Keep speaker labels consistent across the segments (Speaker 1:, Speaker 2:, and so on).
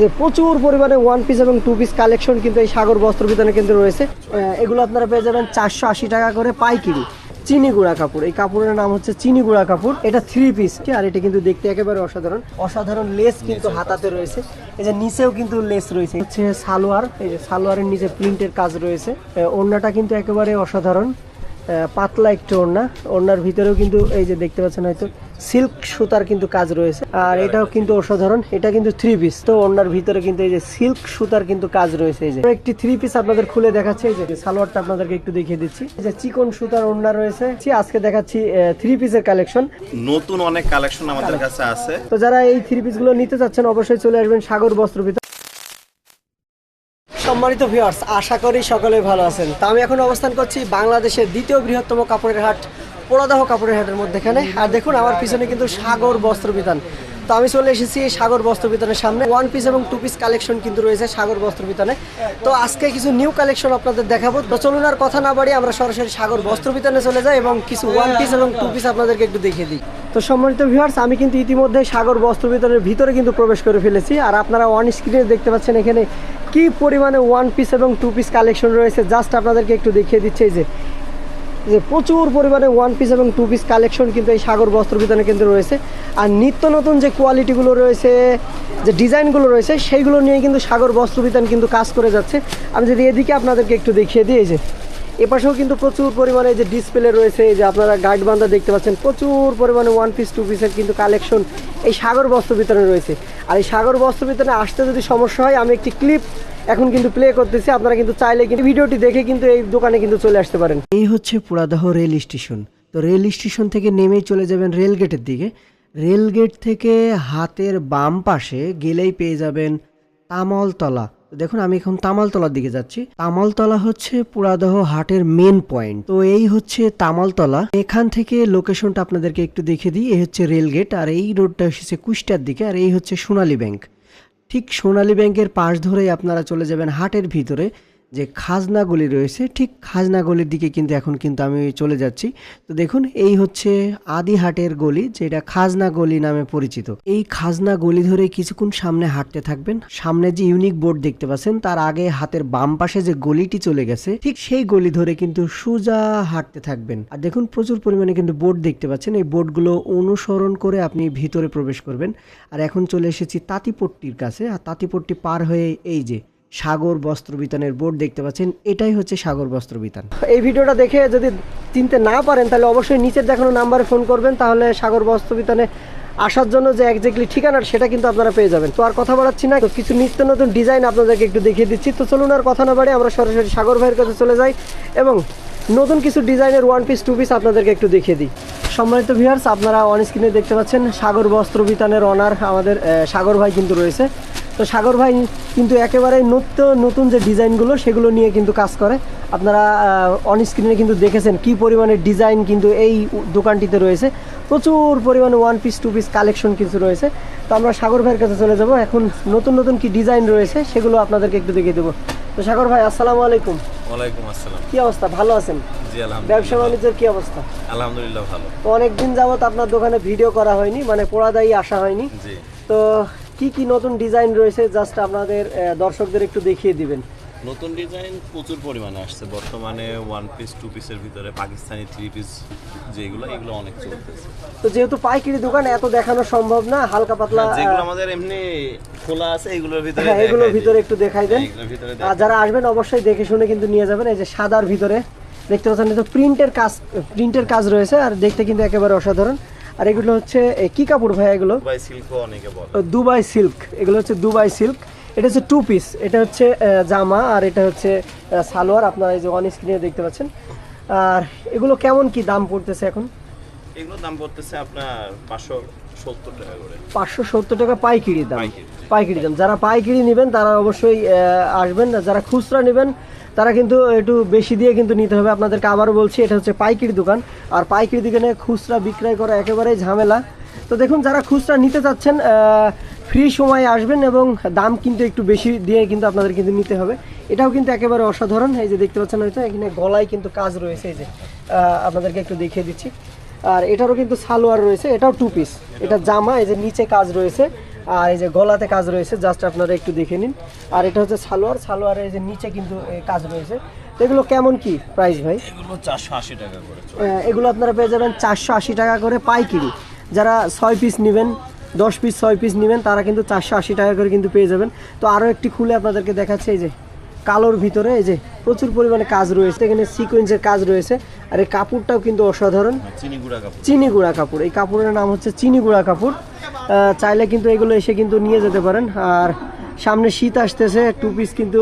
Speaker 1: যে প্রচুর পরিমাণে ওয়ান পিস এবং টু পিস কালেকশন কিন্তু এই সাগর বস্ত্র বিতানে কেন্দ্রে রয়েছে। এগুলো আপনারা পেয়ে যাবেন চারশো আশি টাকা করে পাইকিরি। চিনি গুঁড়া কাপড়। এই কাপড়ের নাম হচ্ছে চিনি গুঁড়া কাপড়। এটা থ্রি পিস আর এটা কিন্তু দেখতে একেবারে অসাধারণ। অসাধারণ লেস কিন্তু হাতাতে রয়েছে। এই যে নিচেও কিন্তু লেস রয়েছে। হচ্ছে সালোয়ার। এই যে সালোয়ারের নিচে প্রিন্টের কাজ রয়েছে। ওড়নাটা কিন্তু একেবারে অসাধারণ। পাতলা একটু ওড়না। ওড়নার ভিতরেও কিন্তু এই যে দেখতে পাচ্ছেন হয়তো সিল্ক সুতার কিন্তু কাজ রয়েছে। আর এটাও কিন্তু অসাধারণ এটা কিন্তু থ্রি পিস তো ওড়নার ভিতরে কিন্তু এই যে সিল্ক সুতার কিন্তু কাজ রয়েছে এই যে। একটি থ্রি পিস আপনাদের খুলে দেখাচ্ছে এই যে সালোয়ারটা আপনাদেরকে একটু দেখিয়ে দিচ্ছি। এই যে চিকন সুতার ওড়না রয়েছে। আজকে দেখাচ্ছি থ্রি পিসের কালেকশন
Speaker 2: নতুন অনেক কালেকশন আমাদের কাছে আছে।
Speaker 1: তো যারা এই থ্রি পিসগুলো নিতে চাচ্ছেন অবশ্যই চলে আসবেন সাগর বস্ত্র ভিতর। সম্মানিত ভিউয়ার্স আশা করি সকলে ভালো আছেন। তা আমি এখন অবস্থান করছি বাংলাদেশের দ্বিতীয় বৃহত্তম কাপড়ের হাট, পোড়াদাহ কাপড়ের হাটের মধ্যেখানে। আর দেখুন, আমার পিছনে কিন্তু সাগর বস্ত্র বিতান। তো আমি চলে এসেছি এই সাগর বস্ত্র বিতানের সামনে। ওয়ান পিস এবং টু পিস কালেকশন কিন্তু রয়েছে সাগর বস্ত্র বিতানে। তো আজকে কিছু নিউ কালেকশন আপনাদের দেখাবো। তো চলুন আর কথা না বাড়িয়ে আমরা সরাসরি সাগর বস্ত্র বিতানে চলে যাই এবং কিছু ওয়ান পিস এবং টু পিস আপনাদেরকে একটু দেখিয়ে দিই। তো সম্মানিত ভিউয়ার্স আমি কিন্তু ইতিমধ্যে সাগর বস্ত্র বিতানের ভিতরে কিন্তু প্রবেশ করে ফেলেছি। আর আপনারা অন স্ক্রিনে দেখতে পাচ্ছেন এখানে কি পরিমাণে ওয়ান পিস এবং টু পিস কালেকশন রয়েছে। জাস্ট আপনাদেরকে একটু দেখিয়ে দিচ্ছে যে যে প্রচুর পরিমাণে ওয়ান পিস এবং টু পিস কালেকশন কিন্তু এই সাগর বস্ত্র বিতানে কিন্তু রয়েছে। আর নিত্য নতুন যে কোয়ালিটিগুলো রয়েছে, যে ডিজাইনগুলো রয়েছে, সেইগুলো নিয়ে কিন্তু সাগর বস্ত্র বিতান কিন্তু কাজ করে যাচ্ছে। আমি যদি এদিকে আপনাদেরকে একটু দেখিয়ে দিই, এই যে এপাশেও কিন্তু প্রচুর পরিমাণে যে ডিসপ্লে রয়েছে যে আপনারা গাইড বান্ধা দেখতে পাচ্ছেন, প্রচুর পরিমাণে ওয়ান পিস টু পিসের কিন্তু কালেকশন এই সাগর বস্ত্র বিতানে রয়েছে। আর এই সাগর বস্ত্র বিতানে আসতে যদি সমস্যা হয়, আমি একটি ক্লিপ এখন কিন্তু প্লে করতেছি, আপনারা কিন্তু চাইলে কিন্তু ভিডিওটি দেখে কিন্তু এই দোকানে কিন্তু চলে আসতে পারেন। এই হচ্ছে পুরাদহ রেল স্টেশন তো রেল স্টেশন থেকে নেমেই চলে যাবেন রেল গেটের দিকে। রেল গেট থেকে হাতের বাম পাশে গেলেই পেয়ে যাবেন তামলতলা। দেখুন, আমি এখন তামালতলার দিকে যাচ্ছি। তামালতলা হচ্ছে পুরাদহ হাটের মেন পয়েন্ট তো এই হচ্ছে তামালতলা। এখান থেকে লোকেশনটা আপনাদেরকে একটু দেখে দিই। এই হচ্ছে রেলগেট আর এই রোডটা এসেছে কুষ্টার দিকে আর এই হচ্ছে সোনালী ব্যাংক ঠিক সোনালী ব্যাংকের পাশ ধরেই আপনারা চলে যাবেন হাটের ভিতরে। যে খাজনাগুলি রয়েছে, ঠিক খাজনাগুলির দিকে কিন্তু এখন কিন্তু আমি চলে যাচ্ছি। তো দেখুন, এই হচ্ছে আদি হাটের গলি, যেটা খাজনা গলি নামে পরিচিত। এই খাজনা গলি ধরে কিছুক্ষণ সামনে হাঁটতে থাকবেন। সামনে যে ইউনিক বোর্ড দেখতে পাচ্ছেন, তার আগে হাতের বাম পাশে যে গলিটি চলে গেছে, ঠিক সেই গলি ধরে কিন্তু সোজা হাঁটতে থাকবেন। আর দেখুন, প্রচুর পরিমাণে কিন্তু বোর্ড দেখতে পাচ্ছেন। এই বোর্ডগুলো অনুসরণ করে আপনি ভিতরে প্রবেশ করবেন। আর এখন চলে এসেছি তাঁতিপট্টির কাছে। আর তাঁতিপট্টি পার হয়ে এই যে সাগর বস্ত্র বিতানের বোর্ড দেখতে পাচ্ছেন। এটাই হচ্ছে সাগর বস্ত্র বিতান। এই ভিডিওটা দেখে যদি চিনতে না পারেন, তাহলে অবশ্যই নিচের দেখানো নাম্বারে ফোন করবেন, তাহলে সাগর বস্ত্র বিতানে আসার জন্য যে একজাক্টলি ঠিকানা, সেটা কিন্তু আপনারা পেয়ে যাবেন। তো আর কথা বাড়াচ্ছি না, কিছু নিত্য নতুন ডিজাইন আপনাদেরকে একটু দেখিয়ে দিচ্ছি। তো চলুন আর কথা না বাড়ে আমরা সরাসরি সাগর ভাইয়ের কাছে চলে যাই এবং নতুন কিছু ডিজাইনের ওয়ান পিস টু পিস আপনাদেরকে একটু দেখিয়ে দিই। সম্মানিত ভিউয়ার্স আপনারা অন স্ক্রিনে দেখতে পাচ্ছেন সাগর বস্ত্র বিতানের অনার আমাদের সাগর ভাই কিন্তু রয়েছে। তো সাগর ভাই কিন্তু একেবারে নতুন নতুন যে ডিজাইনগুলো সেগুলো নিয়ে কিন্তু কাজ করে। আপনারা অন স্ক্রিনে কিন্তু দেখেছেন কি পরিমাণে ডিজাইন কিন্তু এই দোকানটিতে রয়েছে। প্রচুর পরিমাণে one piece two piece collection কিছু রয়েছে। তো আমরা সাগর ভাইয়ের কাছে চলে যাব। এখন নতুন নতুন কি ডিজাইন রয়েছে সেগুলো আপনাদেরকে একটু দেখিয়ে দেবো। তো সাগর ভাই আসসালামু আলাইকুম।
Speaker 2: ওয়ালাইকুম আসসালাম।
Speaker 1: কি অবস্থা? ভালো আছেন?
Speaker 2: জি
Speaker 1: ব্যবসা বাণিজ্যের কি অবস্থা?
Speaker 2: আলহামদুলিল্লাহ ভালো।
Speaker 1: তো অনেকদিন যাবত আপনার দোকানে ভিডিও করা হয়নি মানে পোড়াদাই আসা হয়নি।
Speaker 2: জি।
Speaker 1: তো কি কি নতুন ডিজাইন রয়েছে? জাস্ট আপনাদের দর্শকদের একটু দেখিয়ে দিবেন।
Speaker 2: নতুন ডিজাইন প্রচুর পরিমাণে আসছে। বর্তমানে ওয়ান পিস টু পিসের ভিতরে পাকিস্তানি থ্রি পিস যেগুলো এগুলো অনেক চলতেছে।
Speaker 1: তো যেহেতু পাইকারি দোকান এত দেখানো সম্ভব না হালকা পাতলা
Speaker 2: যেগুলো আমাদের এমনি খোলা আছে এগুলোর ভিতরে
Speaker 1: হ্যাঁ এগুলোর ভিতরে একটু দেখাই দেন।
Speaker 2: হ্যাঁ,
Speaker 1: আর যারা আসবেন অবশ্যই দেখে শুনে কিন্তু নিয়ে যাবেন। এই যে সাদার ভিতরে দেখতে পাচ্ছেন তো প্রিন্টের কাজ প্রিন্টের কাজ রয়েছে আর দেখতে কিন্তু একেবারে অসাধারণ। আর এগুলো হচ্ছে কি কাপড় ভাই এগুলো?
Speaker 2: দুবাই
Speaker 1: সিল্ক এগুলো হচ্ছে দুবাই সিল্ক। এটা হচ্ছে টু পিস এটা হচ্ছে জামা আর এটা হচ্ছে সালোয়ার। আপনারা এই যে অন স্ক্রিনে দেখতে পাচ্ছেন। আর এগুলো কেমন কি দাম পড়তেছে এখন?
Speaker 2: এগুলো দাম পড়তেছে আপনার পাঁচশো সত্তর টাকা করে।
Speaker 1: পাঁচশো সত্তর টাকা পাইকারি দাম।
Speaker 2: পাইকারি।
Speaker 1: দাম। যারা পাইকিরি নেবেন তারা অবশ্যই আসবেন। যারা খুচরা নেবেন তারা কিন্তু একটু বেশি দিয়ে কিন্তু নিতে হবে। আপনাদেরকে আবারও বলছি, এটা হচ্ছে পাইকারি দোকান। আর পাইকারি দোকানে খুচরা বিক্রয় করা একেবারেই ঝামেলা। তো দেখুন, যারা খুচরা নিতে চাচ্ছেন ফ্রি সময়ে আসবেন এবং দাম কিন্তু একটু বেশি দিয়ে কিন্তু আপনাদের কিন্তু নিতে হবে। এটাও কিন্তু একেবারে অসাধারণ। এই যে দেখতে পাচ্ছেন হয়তো এখানে গলায় কিন্তু কাজ রয়েছে। এই যে আপনাদেরকে একটু দেখিয়ে দিচ্ছি। আর এটারও কিন্তু সালোয়ার রয়েছে, এটাও টু পিস এটা জামা, এই যে নিচে কাজ রয়েছে। আর এই যে গলাতে কাজ রয়েছে জাস্ট আপনারা একটু দেখে নিন। আর এটা হচ্ছে সালোয়ার সালোয়ারের এই যে নিচে কিন্তু কাজ রয়েছে। তো এগুলো কেমন কি প্রাইস ভাই?
Speaker 2: এগুলো চারশো আশি টাকা করে
Speaker 1: এগুলো আপনারা পেয়ে যাবেন চারশো আশি টাকা করে পাইকিরি। যারা ছয় পিস নেবেন দশ পিস ছয় পিস নেবেন তারা কিন্তু চারশো আশি টাকা করে কিন্তু পেয়ে যাবেন। তো আরও একটি খুলে আপনাদেরকে দেখাচ্ছে এই যে কালোর ভিতরে এই যে প্রচুর পরিমাণে কাজ রয়েছে। এখানে সিকোয়েন্সের কাজ রয়েছে। আর এই কাপড়টাও কিন্তু অসাধারণ।
Speaker 2: চিনি গুঁড়া কাপড়।
Speaker 1: চিনি গুঁড়া কাপড়। এই কাপড়ের নাম হচ্ছে চিনি গুঁড়া কাপড়। চাইলে কিন্তু এগুলো এসে কিন্তু নিয়ে যেতে পারেন। আর সামনে শীত আসতেছে টু পিস কিন্তু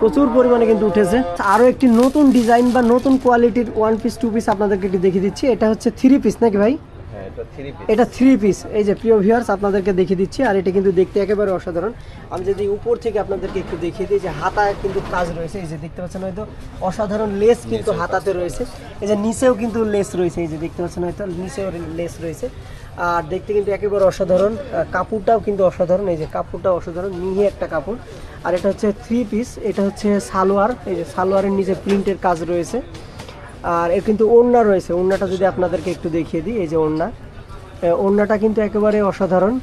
Speaker 1: প্রচুর পরিমাণে কিন্তু উঠেছে। আরও একটি নতুন ডিজাইন বা নতুন কোয়ালিটির ওয়ান পিস টু পিস আপনাদেরকে দেখিয়ে দিচ্ছি। এটা হচ্ছে থ্রি পিস নাকি ভাই?
Speaker 2: এটা থ্রি পিস
Speaker 1: এই যে প্রিয় ভিউয়ার্স আপনাদেরকে দেখিয়ে দিচ্ছি আর এটা কিন্তু দেখতে একেবারে অসাধারণ। আমি যদি উপর থেকে আপনাদেরকে একটু দেখিয়ে দিই যে হাতায় কিন্তু কাজ রয়েছে। এই যে দেখতে পাচ্ছেন হয়তো অসাধারণ লেস কিন্তু হাতাতে রয়েছে। এই যে নিচেও কিন্তু লেস রয়েছে। এই যে দেখতে পাচ্ছেন হয়তো নিচেও লেস রয়েছে। আর দেখতে কিন্তু একেবারে অসাধারণ। কাপড়টাও কিন্তু অসাধারণ। এই যে কাপড়টা অসাধারণ। মিহি একটা কাপড়। আর এটা হচ্ছে থ্রি পিস এটা হচ্ছে সালোয়ার। এই যে সালোয়ারের নিচে প্রিন্টের কাজ রয়েছে। আর এর কিন্তু ওড়না রয়েছে। ওড়নাটা যদি আপনাদেরকে একটু দেখিয়ে দিই এই যে ওড়না। ওড়নাটা কিন্তু একেবারে অসাধারণ।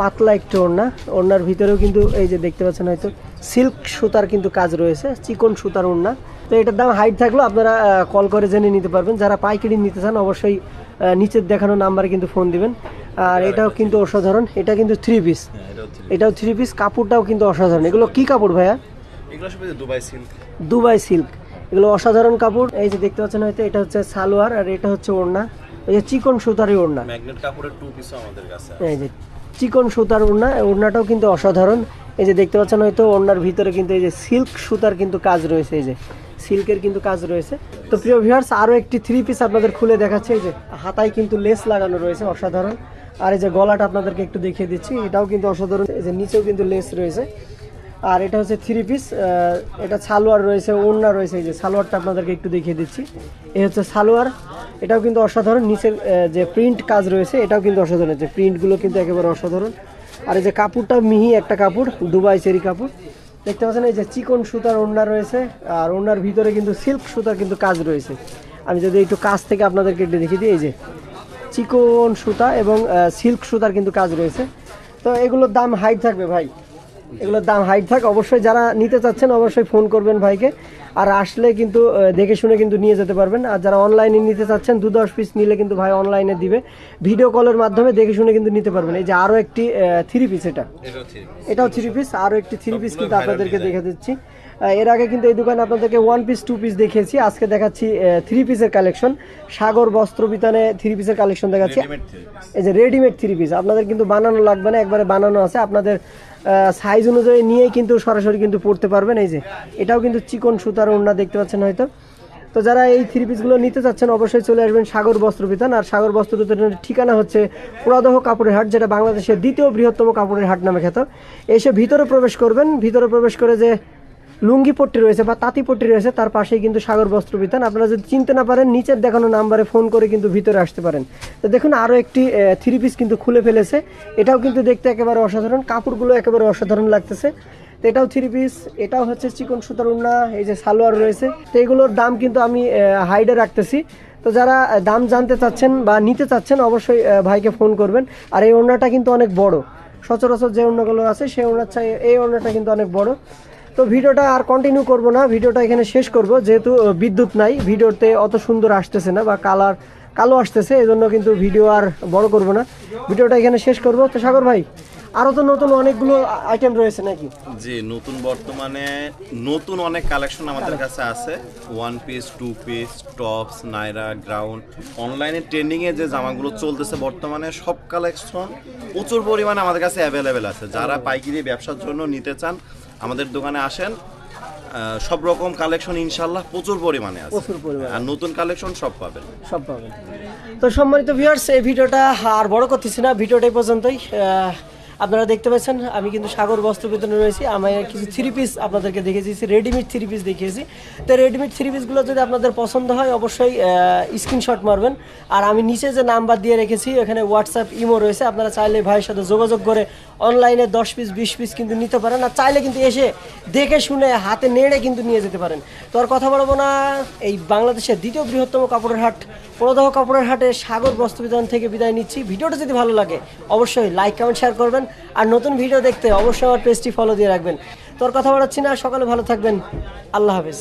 Speaker 1: পাতলা একটু ওড়না। ওড়নার ভিতরেও কিন্তু এই যে দেখতে পাচ্ছেন হয়তো সিল্ক সুতার কিন্তু কাজ রয়েছে চিকন সুতার ওড়না। তো এটার দাম হাইট থাকলেও আপনারা কল করে জেনে নিতে পারবেন। যারা পাইকারি নিতে চান অবশ্যই নিচের দেখানো নাম্বারে কিন্তু ফোন দিবেন। আর এটাও কিন্তু অসাধারণ। এটা কিন্তু থ্রি পিস
Speaker 2: হ্যাঁ এটাও থ্রি
Speaker 1: পিস কাপড়টাও কিন্তু অসাধারণ। এগুলো কি কাপড় ভাইয়া?
Speaker 2: দুবাই সিল্ক
Speaker 1: দুবাই সিল্ক এগুলো অসাধারণ কাপড়। এই যে দেখতে পাচ্ছেন হয়তো এটা হচ্ছে সালোয়ার আর এটা হচ্ছে ওড়না। এই যে চিকন সুতারই ওড়না।
Speaker 2: ম্যাগনেট কাপড়ের টু পিসও আমাদের কাছে
Speaker 1: এই যে চিকন সুতার ওড়না ওড়নাটাও কিন্তু অসাধারণ। এই যে দেখতে পাচ্ছেন হয়তো ওড়নার ভিতরে কিন্তু এই যে সিল্ক সুতার কিন্তু কাজ রয়েছে এই যে সিল্কের কিন্তু কাজ রয়েছে। তো প্রিয় ভিউয়ার্স আরও একটি থ্রি পিস আপনাদের খুলে দেখাচ্ছে এই যে হাতায় কিন্তু লেস লাগানো রয়েছে অসাধারণ। আর এই যে গলাটা আপনাদেরকে একটু দেখিয়ে দিচ্ছি এটাও কিন্তু অসাধারণ। এই যে নিচেও কিন্তু লেস রয়েছে। আর এটা হচ্ছে থ্রি পিস এটা সালোয়ার রয়েছে ওড়না রয়েছে এই যে সালোয়ারটা আপনাদেরকে একটু দেখিয়ে দিচ্ছি। এই হচ্ছে সালোয়ার। এটাও কিন্তু অসাধারণ। নিচের যে প্রিন্ট কাজ রয়েছে, এটাও কিন্তু অসাধারণ। যে প্রিন্টগুলো কিন্তু একেবারে অসাধারণ। আর এই যে কাপড়টা মিহি একটা কাপড়, দুবাই চেরি কাপড়। দেখতে পাচ্ছেন, এই যে চিকন সুতার ওড়না রয়েছে, আর ওড়নার ভিতরে কিন্তু সিল্ক সুতার কিন্তু কাজ রয়েছে। আমি যদি একটু কাজ থেকে আপনাদেরকে একটু দেখিয়ে দিই, এই যে চিকন সুতা এবং সিল্ক সুতার কিন্তু কাজ রয়েছে। তো এগুলোর দাম হাইট থাকবে ভাই। এগুলোর দাম হাইট থাকে অবশ্যই যারা নিতে চাচ্ছেন অবশ্যই ফোন করবেন ভাইকে। আর আসলে কিন্তু দেখে শুনে কিন্তু নিয়ে যেতে পারবেন। আর যারা অনলাইনে নিতে চাচ্ছেন দু দশ পিস নিলে কিন্তু ভাই অনলাইনে দিবে। ভিডিও কলের মাধ্যমে দেখে শুনে কিন্তু নিতে পারবেন। এই যে আরও একটি থ্রি পিস এটা।
Speaker 2: এটাও থ্রি পিস
Speaker 1: আরও একটি থ্রি পিস কিন্তু আপনাদেরকে দেখে দিচ্ছি। এর আগে কিন্তু এই দোকানে আপনাদেরকে ওয়ান পিস টু পিস দেখিয়েছি। আজকে দেখাচ্ছি থ্রি পিসের কালেকশন সাগর বস্ত্র বিতানে থ্রি পিসের কালেকশন দেখাচ্ছি। এই যে রেডিমেড থ্রি পিস আপনাদের কিন্তু বানানো লাগবে না একবারে বানানো আছে। আপনাদের সাইজ অনুযায়ী নিয়েই কিন্তু সরাসরি কিন্তু পড়তে পারবেন। এই যে এটাও কিন্তু চিকন সুতার ওড়না দেখতে পাচ্ছেন হয়তো। তো যারা এই থ্রি পিসগুলো নিতে চাচ্ছেন অবশ্যই চলে আসবেন সাগর বস্ত্র বিতান। আর সাগর বস্ত্র বিতানের ঠিকানা হচ্ছে পুরাদহ কাপড়ের হাট যেটা বাংলাদেশের দ্বিতীয় বৃহত্তম কাপড়ের হাট নামে খ্যাত। এসে ভিতরে প্রবেশ করবেন। ভিতরে প্রবেশ করে যে লুঙ্গি পট্টি রয়েছে বা তাঁতি পট্টি রয়েছে, তার পাশেই কিন্তু সাগর বস্ত্র বিতান। আপনারা যদি চিনতে না পারেন, নিচের দেখানো নাম্বারে ফোন করে কিন্তু ভিতরে আসতে পারেন। তো দেখুন আরও একটি থ্রি পিস কিন্তু খুলে ফেলেছে। এটাও কিন্তু দেখতে একেবারে অসাধারণ। কাপড়গুলো একেবারে অসাধারণ লাগতেছে। তো এটাও থ্রি পিস এটাও হচ্ছে চিকন সুতার উন্না, এই যে সালোয়ার রয়েছে। তো এগুলোর দাম কিন্তু আমি হাইডে রাখতেছি। তো যারা দাম জানতে চাচ্ছেন বা নিতে চাচ্ছেন, অবশ্যই ভাইকে ফোন করবেন। আর এই ওড়নাটা কিন্তু অনেক বড়। সচরাচর যে ওড়নাগুলো আছে, সেই ওড়নার চাই, এই ওড়নাটা কিন্তু অনেক বড়। তো ভিডিওটা আর কন্টিনিউ করব না ভিডিওটা এখানে শেষ করব। যেহেতু বিদ্যুৎ নাই ভিডিওতে অত সুন্দর আসতেছে না বা কালার কালো আসতেছে এই জন্য কিন্তু ভিডিও আর বড় করব না। ভিডিওটা এখানে শেষ করব। তো সাগর ভাই আরও তো নতুন অনেকগুলো আইটেম রয়েছে নাকি?
Speaker 2: জি নতুন বর্তমানে নতুন অনেক কালেকশন আমাদের কাছে আছে। One piece two piece tops Naira ground অনলাইনে ট্রেন্ডিংয়ে যে জামাগুলো চলতেছে বর্তমানে সব কালেকশন প্রচুর পরিমাণে আমাদের কাছে অ্যাভেলেবেল আছে। যারা পাইকারি ব্যবসার জন্য নিতে চান আমাদের দোকানে আসেন সব রকম কালেকশন ইনশাল্লাহ প্রচুর পরিমাণে আছে।
Speaker 1: প্রচুর পরিমাণে।
Speaker 2: আর নতুন কালেকশন সব পাবেন।
Speaker 1: সব পাবেন। তো সম্মানিত ভিউয়ার্স এই ভিডিওটা আর বড় করতেছি না ভিডিওটা এই পর্যন্তই। আপনারা দেখতে পাচ্ছেন, আমি কিন্তু সাগর বস্ত্র বিতরণে রয়েছি। আমি কিছু থ্রি পিস আপনাদেরকে দেখিয়েছি রেডিমেড থ্রি পিস দেখিয়েছি। তো রেডিমেড থ্রি পিসগুলো যদি আপনাদের পছন্দ হয়, অবশ্যই স্ক্রিনশট মারবেন। আর আমি নিচে যে নাম্বার দিয়ে রেখেছি, এখানে হোয়াটসঅ্যাপ ইমো রয়েছে। আপনারা চাইলে ভাইয়ের সাথে যোগাযোগ করে অনলাইনে দশ পিস বিশ পিস কিন্তু নিতে পারেন। আর চাইলে কিন্তু এসে দেখে শুনে, হাতে নেড়ে কিন্তু নিয়ে যেতে পারেন। তো আর কথা বলব না, এই বাংলাদেশের দ্বিতীয় বৃহত্তম কাপড়ের হাট, প্রদাহ কাপড়ের হাটে সাগর বস্ত্র বিধান থেকে বিদায় নিচ্ছি। ভিডিওটা যদি ভালো লাগে, অবশ্যই লাইক কমেন্ট শেয়ার করবেন। আর নতুন ভিডিও দেখতে অবশ্যই আমার পেজটি ফলো দিয়ে রাখবেন। তোর কথা বলাচ্ছি না, সকালে ভালো থাকবেন। আল্লাহ হাফেজ।